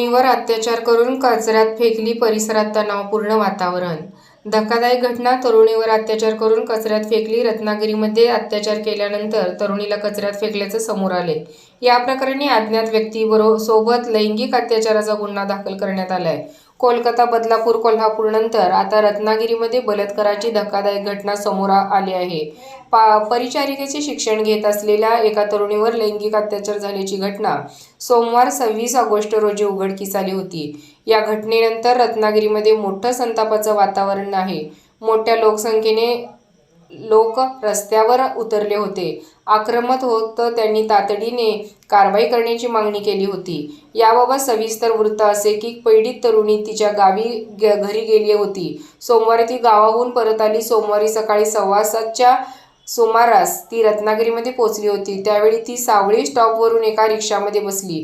तरुणीवर अत्याचार करून कचऱ्यात फेकली परिसरात तणावपूर्ण वातावरण. धक्कादायक घटना तरुणीवर अत्याचार करून कचऱ्यात फेकली रत्नागिरीमध्ये अत्याचार केल्यानंतर तरुणीला कचऱ्यात फेकल्याचं समोर आले या प्रकरणी अज्ञात व्यक्तीबरोबर सोबत लैंगिक अत्याचाराचा गुन्हा दाखल करण्यात आलाय. कोलकाता बदलापूर कोल्हापूर नंतर आता रत्नागिरीमध्ये बलात्काराची धक्कादायक घटना समोर आली आहे. पा परिचारिकेचे शिक्षण घेत असलेल्या एका तरुणीवर लैंगिक अत्याचार झाल्याची घटना. सोमवार सव्वीस ऑगस्ट रोजी उघडकीस आली होती. या घटनेनंतर रत्नागिरीमध्ये मोठं संतापाचं वातावरण आहे. मोठ्या लोकसंख्येने लोक रस्त्यावर उतरले होते. आक्रमक होत त्यांनी तातडीने कारवाई करण्याची मागणी केली होती. याबाबत सविस्तर वृत्त असे की पीडित तरुणी तिच्या गावी घरी गेली होती. सोमवारी ती गावाहून परत आली. सोमवारी सकाळी सव्वा सातच्या सुमारास ती रत्नागिरीमध्ये पोहोचली होती. त्यावेळी ती सावळी स्टॉपवरून एका रिक्षामध्ये बसली.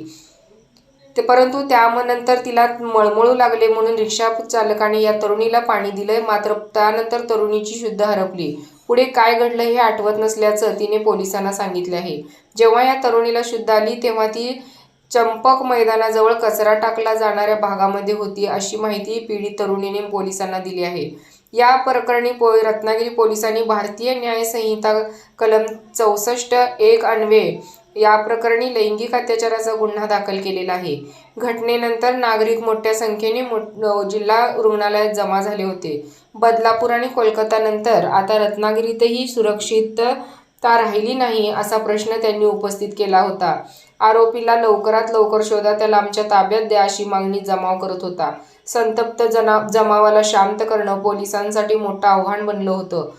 ते परंतु त्यानंतर तिला मळमळू लागले म्हणून रिक्षा चालकाने या तरुणीला पाणी दिलंय. मात्र त्यानंतर तरुणीची शुद्ध हरपली. पुढे काय घडलं हे आठवत नसल्याचं तिने पोलिसांना सांगितले आहे. जेव्हा या तरुणीला शुद्ध आली तेव्हा ती चंपक मैदानाजवळ कचरा टाकला जाणाऱ्या भागामध्ये होती अशी माहिती पीडित तरुणीने पोलिसांना दिली आहे. या प्रकरणी पो रत्नागिरी पोलिसांनी भारतीय न्यायसंहिता कलम चौसष्ट एक अन्वये या प्रकरणी लैंगिक अत्याचाराचा गुन्हा दाखल केलेला आहे. घटनेनंतर नागरिक मोठ्या संख्येने मोठ जिल्हा रुग्णालयात जमा झाले होते. बदलापूर आणि कोलकातानंतर आता रत्नागिरीतही सुरक्षितता राहिली नाही असा प्रश्न त्यांनी उपस्थित केला होता. आरोपीला लवकरात लवकर शोधा त्याला आमच्या ताब्यात द्या अशी मागणी जमाव करत होता. संतप्त जना जमावाला शांत करणं पोलिसांसाठी मोठं आव्हान बनलं होतं.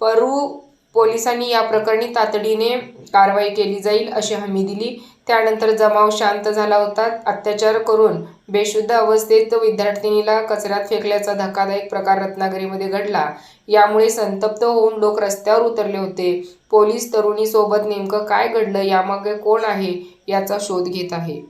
परू पोलिसांनी या प्रकरणी तातडीने कारवाई केली जाईल अशी हमी दिली. त्यानंतर जमाव शांत झाला होता. अत्याचार करून बेशुद्ध अवस्थेत विद्यार्थिनीला कचऱ्यात फेकल्याचा धक्कादायक प्रकार रत्नागिरीमध्ये घडला. यामुळे संतप्त होऊन लोक रस्त्यावर उतरले होते. पोलीस तरुणीसोबत नेमकं काय घडलं? यामागे कोण आहे? याचा शोध घेत आहे.